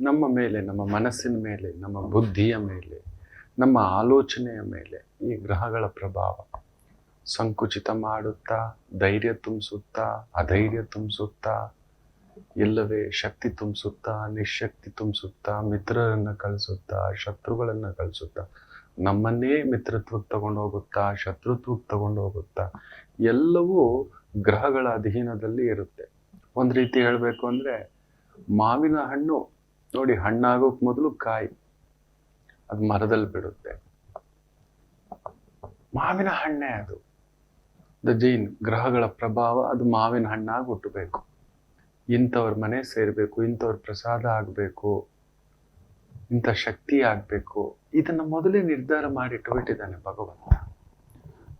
ನಮ್ಮ ಮೇಲೆ, ನಮ್ಮ ಮನಸ್ಸಿನ ಮೇಲೆ, ನಮ್ಮ ಬುದ್ಧಿಯ ಮೇಲೆ, ನಮ್ಮ ಆಲೋಚನೆಯ ಮೇಲೆ ಈ ಗ್ರಹಗಳ ಪ್ರಭಾವ. ಸಂಕುಚಿತ ಮಾಡುತ್ತಾ, ಧೈರ್ಯ ತುಂಬಿಸುತ್ತಾ, ಅಧೈರ್ಯ ತುಂಬಿಸುತ್ತಾ, ಇಲ್ಲವೇ ಶಕ್ತಿ ತುಂಬಿಸುತ್ತಾ, ನಿಶಕ್ತಿ ತುಂಬಿಸುತ್ತಾ, ಮಿತ್ರರನ್ನು ಕಳಿಸುತ್ತಾ, ಶತ್ರುಗಳನ್ನು ಕಳಿಸುತ್ತಾ, ನಮ್ಮನ್ನೇ ಮಿತ್ರತ್ವಕ್ಕೆ ತಗೊಂಡು ಹೋಗುತ್ತಾ, ಶತ್ರುತ್ವಕ್ಕೆ ತಗೊಂಡು ಹೋಗುತ್ತಾ, ಎಲ್ಲವೂ ಗ್ರಹಗಳ ಅಧೀನದಲ್ಲಿ ಇರುತ್ತೆ. ಒಂದು ರೀತಿ ಹೇಳಬೇಕು ಅಂದ್ರೆ ಮಾವಿನ ಹಣ್ಣು ನೋಡಿ ಹಣ್ಣಾಗೋಕ್ ಮೊದಲು ಕಾಯಿ. ಅದು ಮರದಲ್ಲಿ ಬಿಡುತ್ತೆ. ಮಾವಿನ ಹಣ್ಣೆ ಅದು. ದ ಜೈನ್ ಗ್ರಹಗಳ ಪ್ರಭಾವ, ಅದು ಮಾವಿನ ಹಣ್ಣಾಗಿ ಹುಟ್ಟಬೇಕು. ಇಂಥವ್ರ ಮನೆ ಸೇರಬೇಕು, ಇಂಥವ್ರ ಪ್ರಸಾದ ಆಗಬೇಕು, ಇಂಥ ಶಕ್ತಿ ಆಗಬೇಕು. ಇದನ್ನ ಮೊದಲೇ ನಿರ್ಧಾರ ಮಾಡಿ ಇಟ್ಬಿಟ್ಟಿದ್ದಾನೆ ಭಗವಂತ.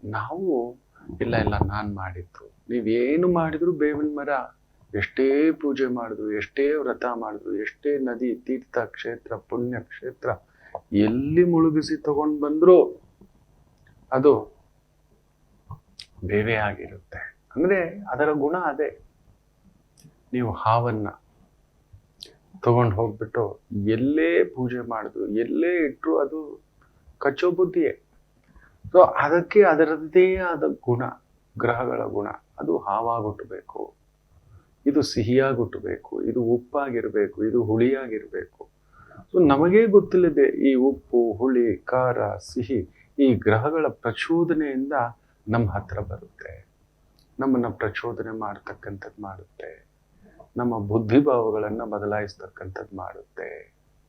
ನಾವು, ಇಲ್ಲ ಇಲ್ಲ, ನಾನು ಮಾಡಿದ್ದು. ನೀವೇನು ಮಾಡಿದ್ರು ಬೇವಿನ ಮರ ಎಷ್ಟೇ ಪೂಜೆ ಮಾಡಿದ್ರು ಎಷ್ಟೇ ವ್ರತ ಮಾಡಿದ್ರು ಎಷ್ಟೇ ನದಿ, ತೀರ್ಥ ಕ್ಷೇತ್ರ, ಪುಣ್ಯ ಕ್ಷೇತ್ರ ಎಲ್ಲಿ ಮುಳುಗಿಸಿ ತಗೊಂಡು ಬಂದ್ರು ಅದು ಬೇರೆ ಆಗಿರುತ್ತೆ. ಅಂದ್ರೆ ಅದರ ಗುಣ ಅದೇ. ನೀವು ಹಾವನ್ನ ತಗೊಂಡು ಹೋಗ್ಬಿಟ್ಟು ಎಲ್ಲೇ ಪೂಜೆ ಮಾಡಿದ್ರು ಎಲ್ಲೇ ಇಟ್ಟರು ಅದು ಕಚ್ಚೋ ಬುದ್ಧಿಯೇ. ಸೊ ಅದಕ್ಕೆ ಅದರದ್ದೇ ಆದ ಗುಣ, ಗ್ರಹಗಳ ಗುಣ, ಅದು ಹಾವಾಗುಟ್ಟಬೇಕು ಇದು ಸಿಹಿಯಾಗುಟ್ಟಬೇಕು ಇದು ಉಪ್ಪಾಗಿರಬೇಕು, ಇದು ಹುಳಿಯಾಗಿರಬೇಕು. ಸೊ ನಮಗೇ ಗೊತ್ತಿಲ್ಲದೆ ಈ ಉಪ್ಪು, ಹುಳಿ, ಖಾರ, ಸಿಹಿ ಈ ಗ್ರಹಗಳ ಪ್ರಚೋದನೆಯಿಂದ ನಮ್ಮ ಹತ್ರ ಬರುತ್ತೆ. ನಮ್ಮನ್ನು ಪ್ರಚೋದನೆ ಮಾಡ್ತಕ್ಕಂಥದ್ದು ಮಾಡುತ್ತೆ. ನಮ್ಮ ಬುದ್ಧಿಭಾವಗಳನ್ನು ಬದಲಾಯಿಸ್ತಕ್ಕಂಥದ್ದು ಮಾಡುತ್ತೆ.